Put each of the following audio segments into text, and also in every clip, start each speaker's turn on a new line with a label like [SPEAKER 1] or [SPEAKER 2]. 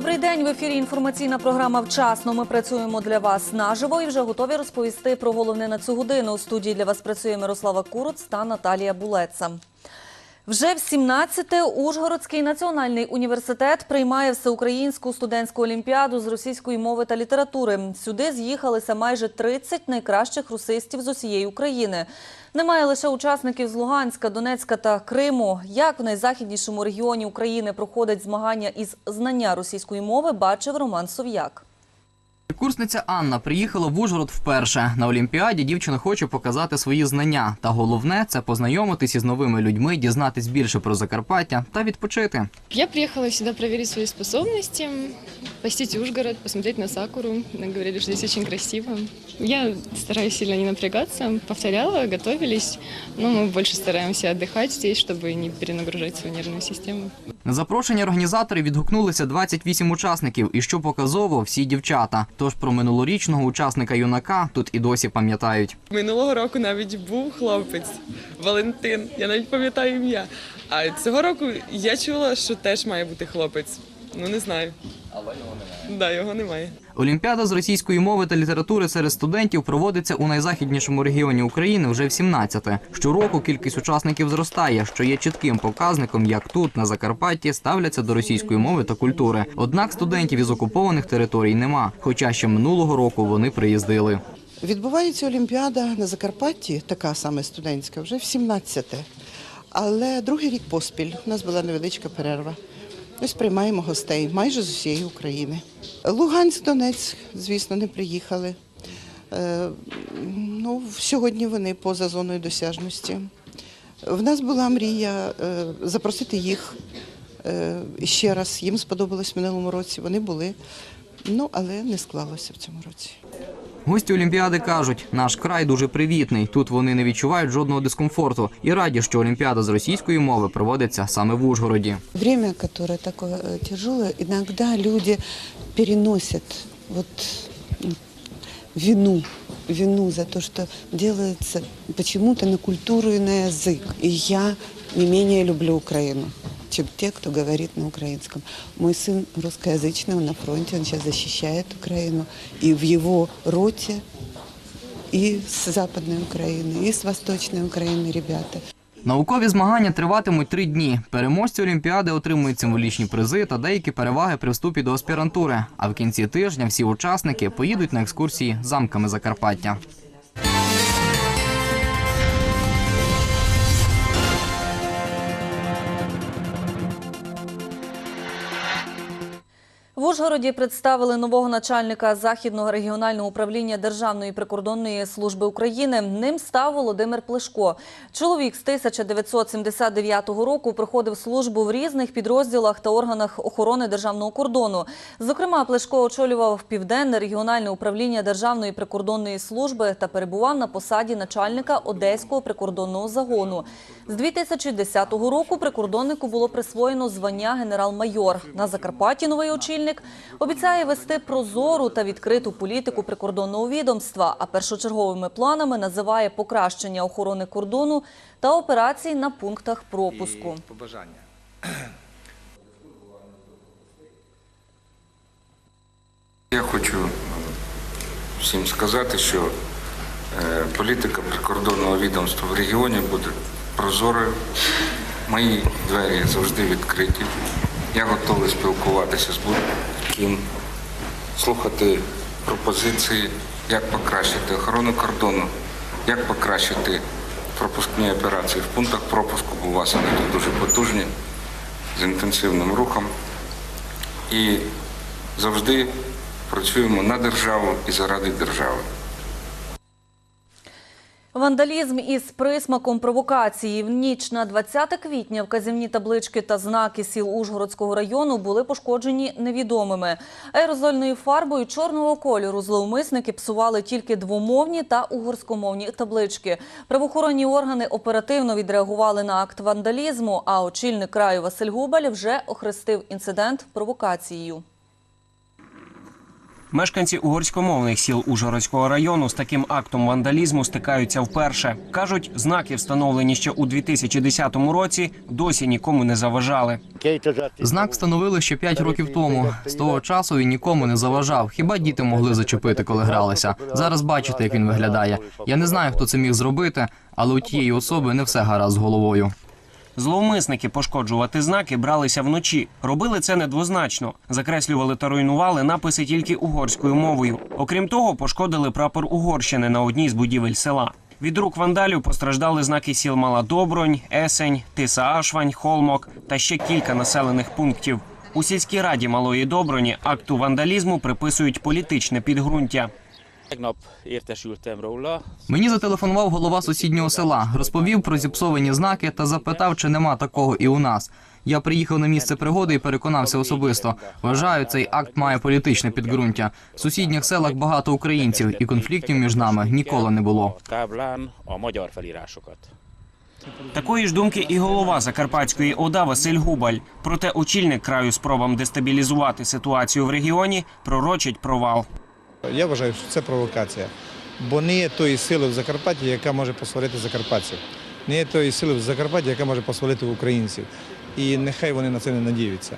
[SPEAKER 1] Добрий день. В ефірі інформаційна програма Вчасно. Ми працюємо для вас наживо і вже готові розповісти про головне на цю годину. У студії для вас працює Мирослава Куруц та Наталія Булеца. Вже в 17-те Ужгородський національний університет приймає всеукраїнську студентську олімпіаду з російської мови та літератури. Сюди з'їхалися майже 30 найкращих русистів з усієї України. Немає лише учасників з Луганська, Донецька та Криму. Як в найзахіднішому регіоні України проходять змагання із знання російської мови, бачив Роман Сов'як.
[SPEAKER 2] Курсниця Анна приїхала в Ужгород вперше. На Олімпіаді дівчина хоче показати свої знання. Та головне це познайомитись із новими людьми, дізнатись більше про Закарпаття та відпочити.
[SPEAKER 3] Я приехала сюда проверить свои способности, посетить Ужгород, посмотреть на Сакуру. Говорили, что здесь очень красиво. Я стараюсь сильно не напрягаться, повторяла, готовились, но мы больше стараемся отдыхать здесь, чтобы не перенагружать свою нервную систему.
[SPEAKER 2] На запрошення організаторів відгукнулися 28 учасників, і що показово, всі дівчата. Тож про минулорічного учасника юнака тут і досі пам'ятають.
[SPEAKER 4] Минулого року навіть був хлопець Валентин. Я навіть пам'ятаю ім'я. А цього року я чула, що теж має бути хлопець. Ну не знаю. Але його немає. Да, його немає.
[SPEAKER 2] Олімпіада з російської мови та літератури серед студентів проводиться у найзахіднішому регіоні України вже в 17-те. Щороку кількість учасників зростає, що є чітким показником, як тут, на Закарпатті, ставляться до російської мови та культури. Однак студентів із окупованих територій нема, хоча ще минулого року вони приїздили.
[SPEAKER 5] Відбувається Олімпіада на Закарпатті, така саме студентська, вже в 17-те. Але другий рік поспіль у нас була невеличка перерва. Ось приймаємо гостей майже з усієї України. Луганськ, Донецьк, звісно, не приїхали. Е, ну, сьогодні вони поза зоною досяжності. В нас була мрія е, запросити їх е, ще раз. Їм сподобалось в минулому році. Вони були, ну але не склалося в цьому році.
[SPEAKER 2] Гості Олімпіади кажуть, наш край дуже привітний. Тут вони не відчувають жодного дискомфорту і раді, що Олімпіада з російської мови проводиться саме в Ужгороді.
[SPEAKER 6] Время, которое такое э, тяжелое, иногда люди переносят вот м, вину, вину за то, что делается почему-то на культуру и на язык. И я не менее люблю Украину, чем те, кто говорит на украинском. Мой сын русскоязычный, он на фронте, он сейчас защищает Украину. И в его роте и с Западной Украины, и с Восточной Украины ребята.
[SPEAKER 2] Наукові змагання триватимуть три дні. Переможці Олімпіади отримують символічні призи та деякі переваги при вступі до аспірантури. А в кінці тижня всі учасники поїдуть на екскурсії замками Закарпаття.
[SPEAKER 1] В Ужгороді представили нового начальника Західного регіонального управління Державної прикордонної служби України. Ним став Володимир Плешко. Чоловік з 1979 року проходив службу в різних підрозділах та органах охорони державного кордону. Зокрема, Плешко очолював південне регіональне управління Державної прикордонної служби та перебував на посаді начальника Одеського прикордонного загону. З 2010 року прикордоннику було присвоєно звання генерал-майор. На Закарпатті новий очільник обіцяє вести прозору та відкриту політику прикордонного відомства, а першочерговими планами називає покращення охорони кордону та операцій на пунктах пропуску.
[SPEAKER 7] побажання. Я хочу всім сказати, що е, політика прикордонного відомства в регіоні буде прозорою. Мої двері завжди відкриті. Я готовий спілкуватися з будь-ким, слухати пропозиції, як покращити охорону кордону, як покращити пропускні операції в пунктах пропуску, бо у вас вони тут дуже потужні, з інтенсивним рухом. І завжди працюємо на державу і заради держави.
[SPEAKER 1] Вандалізм із присмаком провокації. В ніч на 20 квітня вказівні таблички та знаки сіл Ужгородського району були пошкоджені невідомими. Аерозольною фарбою чорного кольору зловмисники псували тільки двомовні та угорськомовні таблички. Правоохоронні органи оперативно відреагували на акт вандалізму, а очільник краю Василь Губаль вже охрестив інцидент провокацією.
[SPEAKER 8] Мешканці угорськомовних сіл Ужгородського району з таким актом вандалізму стикаються вперше. Кажуть, знаки, встановлені ще у 2010 році, досі нікому не заважали.
[SPEAKER 2] Знак встановили ще 5 років тому. З того часу він нікому не заважав. Хіба діти могли зачепити, коли гралися? Зараз бачите, як він виглядає. Я не знаю, хто це міг зробити, але у тієї особи не все гаразд з головою.
[SPEAKER 8] Зловмисники пошкоджувати знаки бралися вночі. Робили це недвозначно. Закреслювали та руйнували написи тільки угорською мовою. Окрім того, пошкодили прапор Угорщини на одній з будівель села. Від рук вандалів постраждали знаки сіл Мала Добронь, Есень, Тиса Ашвань, Холмок та ще кілька населених пунктів. У сільській раді Малої Доброні акту вандалізму приписують політичне підґрунтя.
[SPEAKER 9] Tegnap értesültem róla,
[SPEAKER 2] Мені зателефонував голова сусіднього села, розповів про зіпсовані знаки та запитав, чи нема такого і у нас. Я приїхав на місце пригоди і переконався особисто. Вважаю, цей акт має політичне підґрунтя. В сусідніх селах багато українців, і конфліктів між нами ніколи не було.
[SPEAKER 8] Такої ж думки і голова Закарпатської ОДА Василь Губаль. Проте очільник краю спробам дестабілізувати ситуацію в регіоні пророчить провал.
[SPEAKER 10] Я вважаю, що це провокація. Бо не є тої сили в Закарпатті, яка може посварити закарпатців. Не є тої сили в Закарпатті, яка може посварити українців. І нехай вони на це не надіються.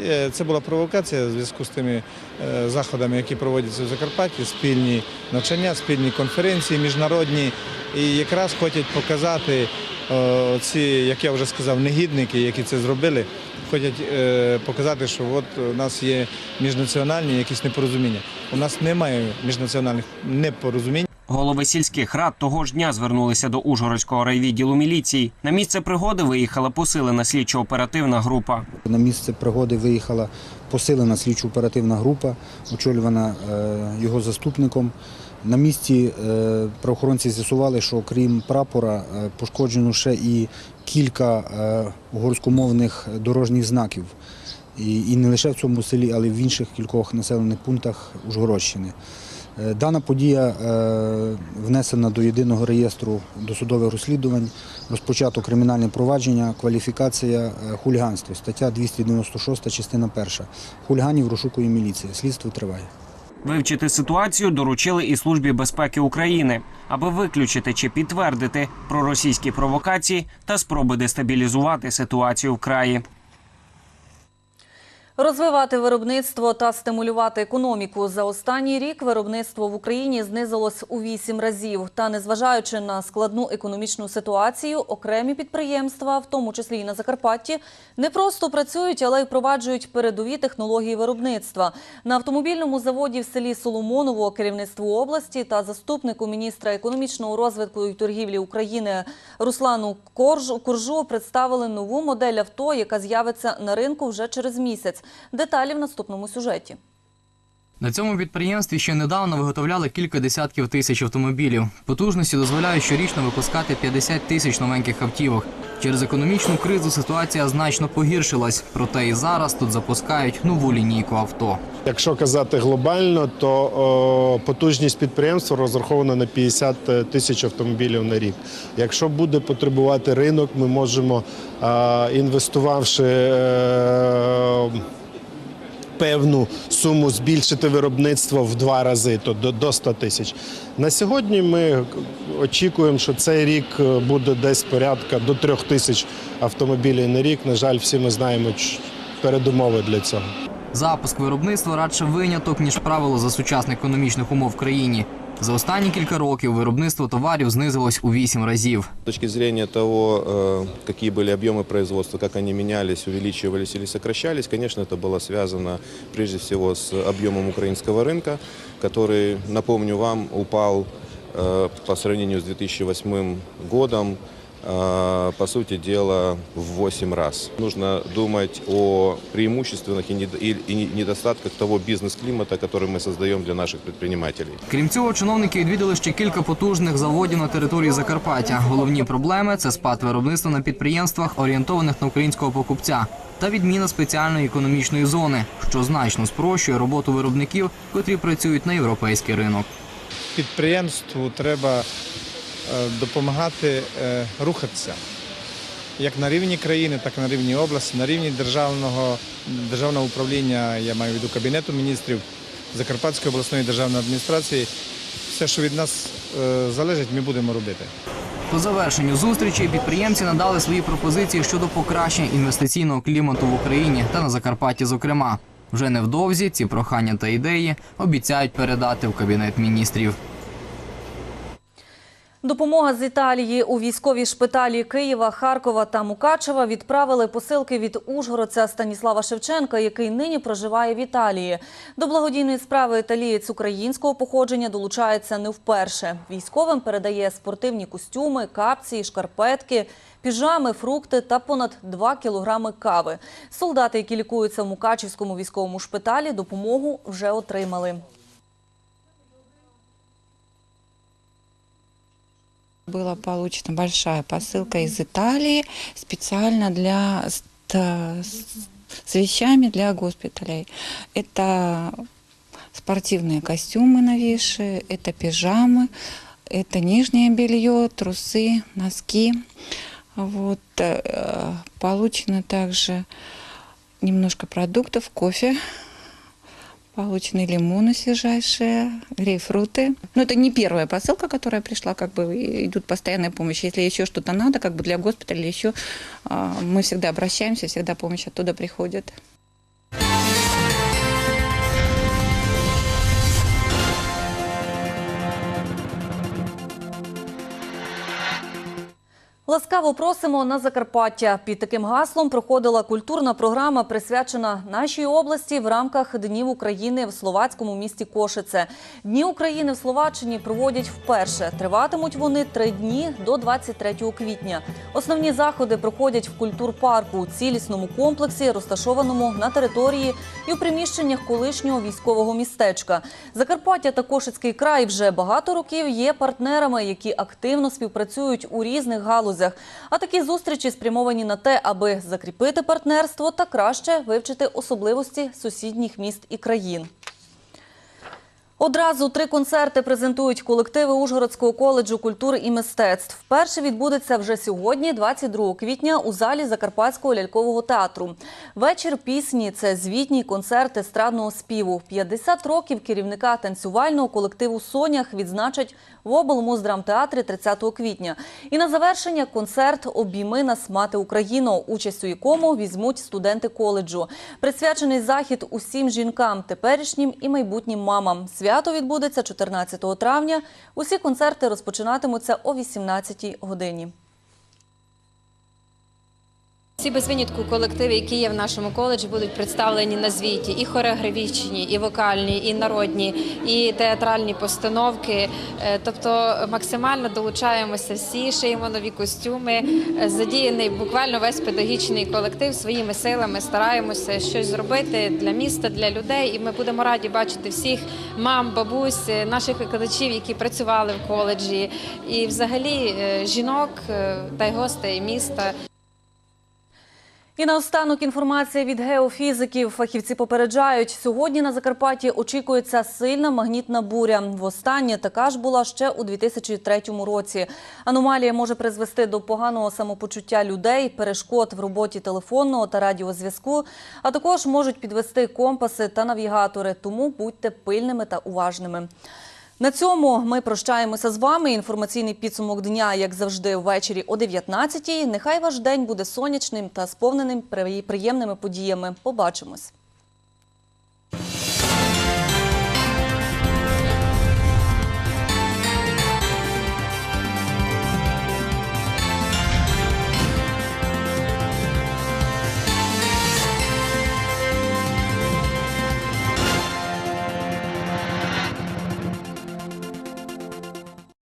[SPEAKER 10] Е, Це була провокація в зв'язку з тими е, заходами, які проводяться в Закарпатті, спільні навчання, спільні конференції міжнародні. І якраз хочуть показати е, ці, як я вже сказав, негідники, які це зробили, хочуть е, показати, що от у нас є міжнаціональні якісь непорозуміння. У нас немає міжнаціональних непорозумінь.
[SPEAKER 8] Голови сільських рад того ж дня звернулися до Ужгородського райвідділу міліції. На місце пригоди виїхала посилена слідчо-оперативна група.
[SPEAKER 11] На місце пригоди виїхала посилена слідчо-оперативна група, очолювана е, його заступником. На місці е, правоохоронці з'ясували, що крім прапора е, пошкоджено ще і кілька е, угорськомовних дорожніх знаків. І, не лише в цьому селі, але й в інших кількох населених пунктах Ужгородщини. Дана подія внесена до єдиного реєстру досудових розслідувань, розпочато кримінальне провадження, кваліфікація хуліганство, стаття 296, частина 1. Хуліганів розшукує міліція. Слідство триває.
[SPEAKER 8] Вивчити ситуацію доручили і службі безпеки України, аби виключити чи підтвердити проросійські провокації та спроби дестабілізувати ситуацію в краї.
[SPEAKER 1] Розвивати виробництво та стимулювати економіку за останній рік виробництво в Україні знизилось у вісім разів. Та незважаючи на складну економічну ситуацію, окремі підприємства, в тому числі і на Закарпатті, не просто працюють, але й впроваджують передові технології виробництва. На автомобільному заводі в селі Соломоново керівництву області та заступнику міністра економічного розвитку і торгівлі України Руслану Коржу представили нову модель авто, яка з'явиться на ринку вже через місяць. Деталі в наступному сюжеті.
[SPEAKER 2] На цьому підприємстві ще недавно виготовляли кілька десятків тисяч автомобілів. Потужності дозволяють щорічно випускати 50 тисяч новеньких автівок. Через економічну кризу ситуація значно погіршилась, проте і зараз тут запускають нову лінійку авто.
[SPEAKER 12] Якщо казати глобально, то о, потужність підприємства розрахована на 50 тисяч автомобілів на рік. Якщо буде потребувати ринок, ми можемо, а, інвестувавши е, певну суму, збільшити виробництво в два рази, то до, до 100 тисяч. На сьогодні ми очікуємо, що цей рік е, буде десь порядка до 3 тисяч автомобілів на рік. На жаль, всі ми знаємо передумови для цього.
[SPEAKER 2] Запуск виробництва радше виняток, ніж правило за сучасних економічних умов в країні. За останні кілька років виробництво товарів знизилось у вісім разів.
[SPEAKER 13] С точки зрения того, э, какие были объемы производства, как они менялись, увеличивались или сокращались, конечно, это было связано прежде всего с объемом украинского рынка, который, напомню вам, упал э, по сравнению с 2008 годом, э, по сути дела, в 8 раз. Нужно думать о преимущественных и недо- и- и недостатках того бизнес-климата, который мы создаем для наших предпринимателей.
[SPEAKER 2] Крім цього, чиновники відвідали ще кілька потужних заводів на території Закарпаття. Головні проблеми це спад виробництва на підприємствах, орієнтованих на українського покупця, та відміна спеціальної економічної зони, що значно спрощує роботу виробників, котрі працюють на європейський ринок.
[SPEAKER 10] Підприємству треба е, допомагати е, рухатися. Як на рівні країни, так і на рівні області, на рівні державного, державного управління, я маю в виду Кабінету міністрів, Закарпатської обласної державної адміністрації. Все, що від нас е, залежить, ми будемо робити.
[SPEAKER 2] По завершенню зустрічі підприємці надали свої пропозиції щодо покращення інвестиційного клімату в Україні та на Закарпатті, зокрема. Вже невдовзі ці прохання та ідеї обіцяють передати в кабінет міністрів.
[SPEAKER 1] Допомога з Італії у військові шпиталі Києва, Харкова та Мукачева відправили посилки від ужгородця Станіслава Шевченка, який нині проживає в Італії. До благодійної справи італієць українського походження долучається не вперше. Військовим передає спортивні костюми, капці, шкарпетки, піжами, фрукти та понад 2 кілограми кави. Солдати, які лікуються в Мукачівському військовому шпиталі, допомогу вже отримали.
[SPEAKER 14] Была получена большая посылка из Италии специально для ста- с с вещами для госпиталей. Это спортивные костюмы новейшие, это пижамы, это нижнее белье, трусы, носки. Вот. э, Получено также немножко продуктов, кофе, Получены лимоны свежайшие, грейпфруты. Но это не первая посылка, которая пришла, как бы и идут постоянная помощь. Если еще что-то надо, как бы для госпиталя еще а, мы всегда обращаемся, всегда помощь оттуда приходит.
[SPEAKER 1] Ласкаво просимо на Закарпаття. Під таким гаслом проходила культурна програма, присвячена нашій області в рамках Днів України в словацькому місті Кошице. Дні України в Словаччині проводять вперше. Триватимуть вони три дні до 23 квітня. Основні заходи проходять в культурпарку у цілісному комплексі, розташованому на території і у приміщеннях колишнього військового містечка. Закарпаття та Кошицький край вже багато років є партнерами, які активно співпрацюють у різних галузях. А такі зустрічі спрямовані на те, аби закріпити партнерство та краще вивчити особливості сусідніх міст і країн. Одразу три концерти презентують колективи Ужгородського коледжу культури і мистецтв. Перший відбудеться вже сьогодні, 22 квітня, у залі Закарпатського лялькового театру. Вечір пісні це звітній концерт естрадного співу. 50 років керівника танцювального колективу Сонях відзначать в облмуздрамтеатрі 30 квітня. І на завершення концерт Обійми нас мати Україну, участь у якому візьмуть студенти коледжу. Присвячений захід усім жінкам, теперішнім і майбутнім мамам. Свято відбудеться 14 травня. Усі концерти розпочинатимуться о 18 годині.
[SPEAKER 15] Всі без винятку колективи, які є в нашому коледжі, будуть представлені на звіті і хореографічні, і вокальні, і народні, і театральні постановки. Е, Тобто максимально долучаємося всі, шиємо нові костюми. Е, Задіяний буквально весь педагогічний колектив своїми силами стараємося щось зробити для міста, для людей. І ми будемо раді бачити всіх мам, бабусь, е, наших викладачів, які працювали в коледжі, і взагалі жінок та й гостей міста.
[SPEAKER 1] І наостанок інформація від геофізиків. Фахівці попереджають, сьогодні на Закарпатті очікується сильна магнітна буря. Востаннє така ж була ще у 2003 році. Аномалія може призвести до поганого самопочуття людей, перешкод в роботі телефонного та радіозв'язку, а також можуть підвести компаси та навігатори. Тому будьте пильними та уважними. На цьому ми прощаємося з вами. Інформаційний підсумок дня, як завжди, ввечері о 19-й. Нехай ваш день буде сонячним та сповненим приємними подіями. Побачимось.